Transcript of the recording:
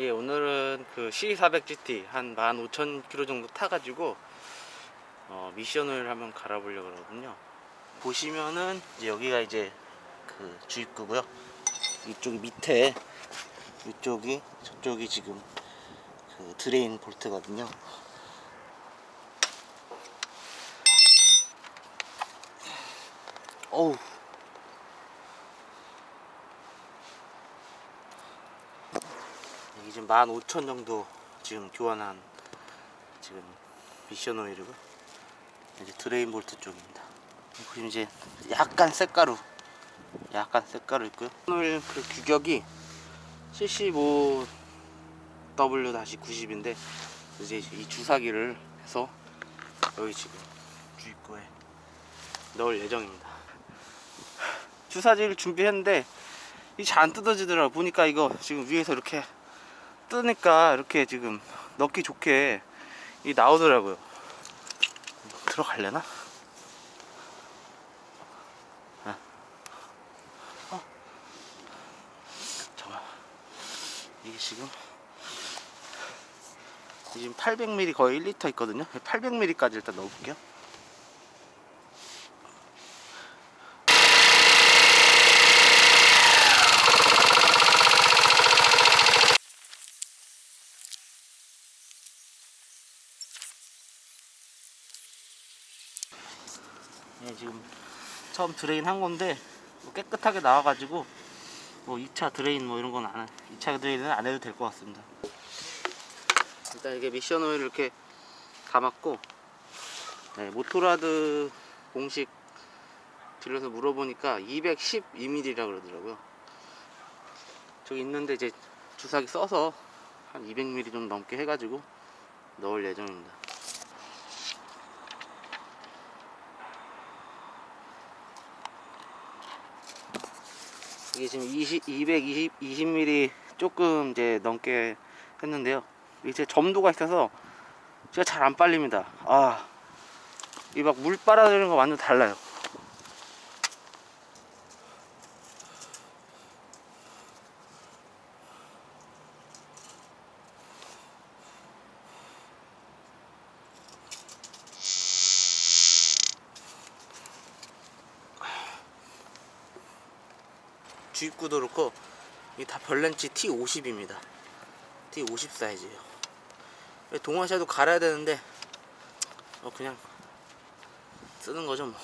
예, 오늘은 그 C400GT 한 15,000km 정도 타가지고 어, 미션을 한번 갈아보려고 그러거든요. 보시면은 이제 여기가 이제 그 주입구고요. 이쪽이 밑에 이쪽이 저쪽이 지금 그 드레인 볼트거든요. 어우. 지금 15,000 정도 지금 교환한 지금 미션 오일이고 이제 드레인 볼트 쪽입니다. 보시면 이제 약간 색가루 약간 색가루 있고요. 오늘 그 규격이 75W-90인데 이제 이 주사기를 해서 여기 지금 주입구에 넣을 예정입니다. 주사지를 준비했는데 이잘안 뜯어지더라. 보니까 이거 지금 위에서 이렇게 뜨니까 이렇게 지금 넣기 좋게 이 나오더라고요. 들어갈려나? 아. 이게 지금 지금 800ml 거의 1리터 있거든요. 800ml까지 일단 넣어볼게요. 예, 지금 처음 드레인 한 건데 뭐 깨끗하게 나와가지고 뭐 2차 드레인 뭐 이런 건 안, 2차 드레인은 안 해도 될 것 같습니다. 일단 이게 미션 오일 이렇게 감았고 네, 모토라드 공식 들려서 물어보니까 212mm라 그러더라고요. 저기 있는데 이제 주사기 써서 한 200mm 좀 넘게 해가지고 넣을 예정입니다. 이게 지금 20, 220, 20mm 조금 이제 넘게 했는데요. 이제 점도가 있어서 제가 잘 안 빨립니다. 아, 이 막 물 빨아들이는 거 완전 달라요. 주입구도 그렇고 이게 다 별렌치 T50입니다. T50 사이즈예요. 동아시아도 갈아야 되는데 어 그냥 쓰는 거죠 뭐.